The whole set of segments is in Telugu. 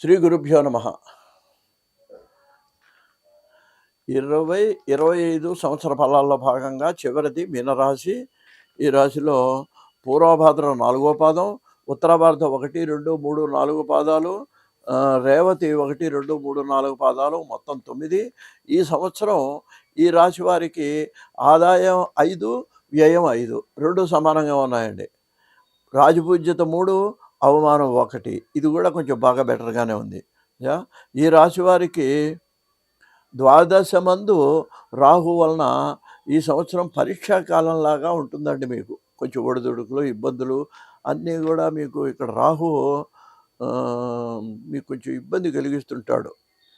శ్రీ గురుభ్యో నమ. ఇరవై ఇరవై ఐదు సంవత్సర ఫలాల్లో భాగంగా చివరిది మీనరాశి. ఈ రాశిలో పూర్వభాద్ర నాలుగో పాదం ఉత్తరాభారత ఒకటి రెండు మూడు నాలుగు పాదాలు రేవతి ఒకటి రెండు మూడు నాలుగు పాదాలు మొత్తం తొమ్మిది. ఈ సంవత్సరం ఈ రాశి వారికి ఆదాయం ఐదు వ్యయం ఐదు. రెండు సమానంగా ఉన్నాయండి. రాజపూజ్యత మూడు అవమానం ఒకటి. ఇది కూడా కొంచెం బాగా బెటర్గానే ఉంది. యా? ఈ రాశి వారికి ద్వాదశ మందు రాహు వలన ఈ సంవత్సరం పరీక్షా కాలంలాగా ఉంటుందండి మీకు. కొంచెం ఒడిదుడుకులు ఇబ్బందులు అన్నీ కూడా మీకు ఇక్కడ రాహు మీకు కొంచెం ఇబ్బంది కలిగిస్తుంటాడు.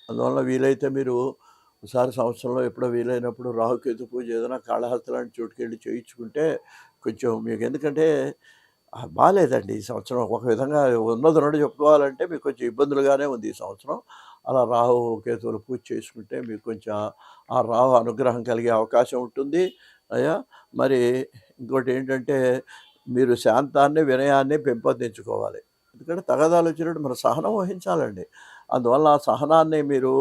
అందువల్ల వీలైతే మీరు ఒకసారి సంవత్సరంలో ఎప్పుడో వీలైనప్పుడు రాహుకేతు పూజ ఏదైనా కాళహస్తి లాంటి చోటుకి వెళ్ళి చేయించుకుంటే కొంచెం మీకు ఎందుకంటే బాగాలేదండి ఈ సంవత్సరం. ఒక విధంగా ఉన్నది రెండు చెప్పుకోవాలంటే మీకు కొంచెం ఇబ్బందులుగానే ఉంది ఈ సంవత్సరం. అలా రాహు కేతువులు పూజ చేసుకుంటే మీకు కొంచెం ఆ రాహు అనుగ్రహం కలిగే అవకాశం ఉంటుంది. అయ్యా మరి ఇంకోటి ఏంటంటే మీరు శాంతాన్ని వినయాన్ని పెంపొందించుకోవాలి. ఎందుకంటే తగదాలు వచ్చినట్టు మనం సహనం వహించాలండి. అందువల్ల ఆ సహనాన్ని మీరు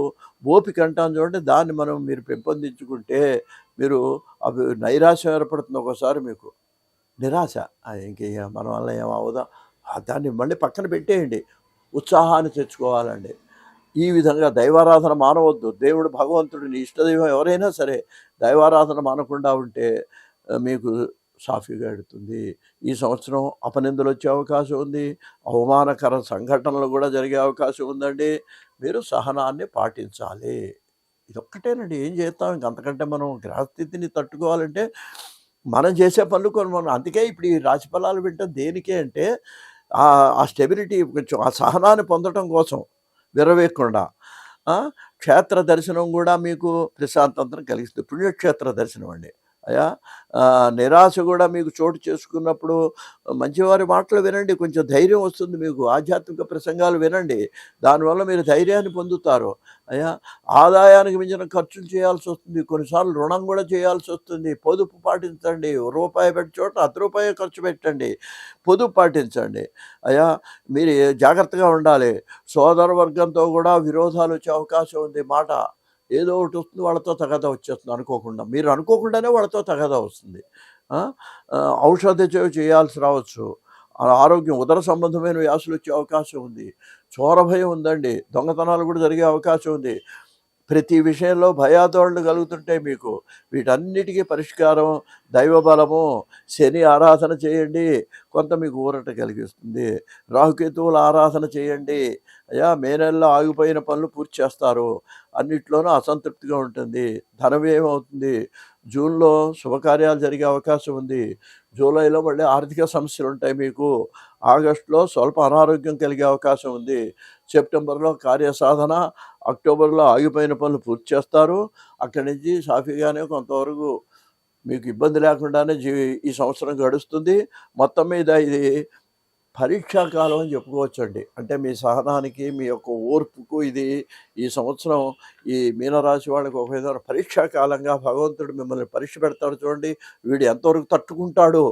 ఓపిక అంటాను చూడండి దాన్ని మనం మీరు పెంపొందించుకుంటే మీరు అవి నైరాశ్యం ఏర్పడుతుంది ఒకసారి మీకు. నిరాశ. ఇంక ఇక మన వల్ల ఏం అవదా. దాన్ని మళ్ళీ పక్కన పెట్టేయండి. ఉత్సాహాన్ని తెచ్చుకోవాలండి. ఈ విధంగా దైవారాధన మానవద్దు. దేవుడు భగవంతుడు నీ ఇష్టదైవం ఎవరైనా సరే దైవారాధన మానకుండా ఉంటే మీకు సాఫీగా ఎడుతుంది. ఈ సంవత్సరం అపనిందలు వచ్చే అవకాశం ఉంది. అవమానకర సంఘటనలు కూడా జరిగే అవకాశం ఉందండి. మీరు సహనాన్ని పాటించాలి. ఇదొక్కటేనండి. ఏం చేస్తాం? ఇంకంతకంటే మనం గ్రహస్థితిని తట్టుకోవాలంటే మనం చేసే పనులు కొన్ని మనం అందుకే ఇప్పుడు ఈ రాశి ఫలాలు వింటాం దేనికే అంటే ఆ స్టెబిలిటీ కొంచెం ఆ సహనాన్ని పొందడం కోసం విరవేయకుండా. క్షేత్ర దర్శనం కూడా మీకు ప్రశాంతతను కలిగిస్తుంది. పుణ్యక్షేత్ర దర్శనం అండి. అయా నిరాశ కూడా మీకు చోటు చేసుకున్నప్పుడు మంచివారి మాటలు వినండి. కొంచెం ధైర్యం వస్తుంది మీకు. ఆధ్యాత్మిక ప్రసంగాలు వినండి. దానివల్ల మీరు ధైర్యాన్ని పొందుతారు. అయ్యా? ఆదాయానికి మించిన ఖర్చులు చేయాల్సి వస్తుంది. కొన్నిసార్లు రుణం కూడా చేయాల్సి వస్తుంది. పొదుపు పాటించండి. రూపాయి పెట్టి చోట అర్ధ రూపాయి ఖర్చు పెట్టండి. పొదుపు పాటించండి. అయ్యా? మీరు జాగ్రత్తగా ఉండాలి. సోదర వర్గంతో కూడా విరోధాలు వచ్చే అవకాశం ఉంది. మాట ఏదో ఒకటి వస్తుంది వాళ్ళతో తగదా వచ్చేస్తుంది. అనుకోకుండా. మీరు అనుకోకుండానే వాళ్ళతో తగదా వస్తుంది. ఔషధ చేయాల్సి రావచ్చు. ఆ ఆరోగ్యం ఉదర సంబంధమైన వ్యాసులు వచ్చే అవకాశం ఉంది. చోర భయం ఉందండి. దొంగతనాలు కూడా జరిగే అవకాశం ఉంది. ప్రతి విషయంలో భయాదోళనలు కలుగుతుంటాయి మీకు వీటన్నిటికీ పరిష్కారం దైవబలము శని ఆరాధన చేయండి కొంత మీకు ఊరట కలిగిస్తుంది. రాహుకేతువుల ఆరాధన చేయండి. అయ్యా మే నెలలో ఆగిపోయిన పనులు పూర్తి చేస్తారు. అన్నిట్లోనూ అసంతృప్తిగా ఉంటుంది. ధన అవుతుంది. జూన్లో శుభకార్యాలు జరిగే అవకాశం ఉంది. జూలైలో మళ్ళీ ఆర్థిక సమస్యలు ఉంటాయి మీకు. ఆగస్టులో స్వల్ప అనారోగ్యం కలిగే అవకాశం ఉంది. సెప్టెంబర్లో కార్యసాధన అక్టోబర్లో ఆగిపోయిన పనులు పూర్తి చేస్తారు. అక్కడి నుంచి సాఫీగానే కొంతవరకు మీకు ఇబ్బంది లేకుండానే జీవి ఈ సంవత్సరం గడుస్తుంది. మొత్తం మీద ఇది పరీక్షా కాలం అని చెప్పుకోవచ్చండి. అంటే మీ సహనానికి మీ యొక్క ఓర్పుకు ఇది ఈ సంవత్సరం ఈ మీనరాశి వాళ్ళకి ఒక విధంగా పరీక్షా కాలంగా భగవంతుడు మిమ్మల్ని పరీక్ష పెడతాడు చూడండి. వీడు ఎంతవరకు తట్టుకుంటాడు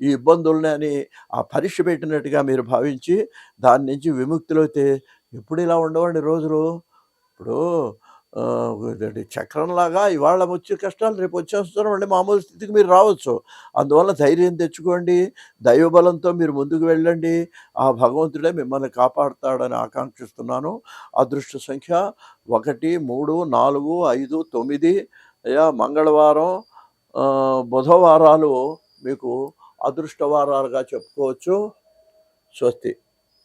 ఈ ఇబ్బందుల్ని అని ఆ పరీక్ష పెట్టినట్టుగా మీరు భావించి దాని నుంచి విముక్తులైతే ఎప్పుడు ఇలా ఉండవండి రోజులు? ఇప్పుడు చక్రంలాగా ఇవాళ వచ్చే కష్టాలు రేపు వచ్చేస్తున్నాం మళ్ళీ మామూలు స్థితికి మీరు రావచ్చు. అందువల్ల ధైర్యం తెచ్చుకోండి దైవబలంతో మీరు ముందుకు వెళ్ళండి. ఆ భగవంతుడే మిమ్మల్ని కాపాడుతాడని ఆకాంక్షిస్తున్నాను. అదృష్ట సంఖ్య ఒకటి మూడు నాలుగు ఐదు తొమ్మిది. అయ్యా మంగళవారం బుధవారాలు మీకు అదృష్టవారాలుగా చెప్పుకోవచ్చు. స్వస్తి.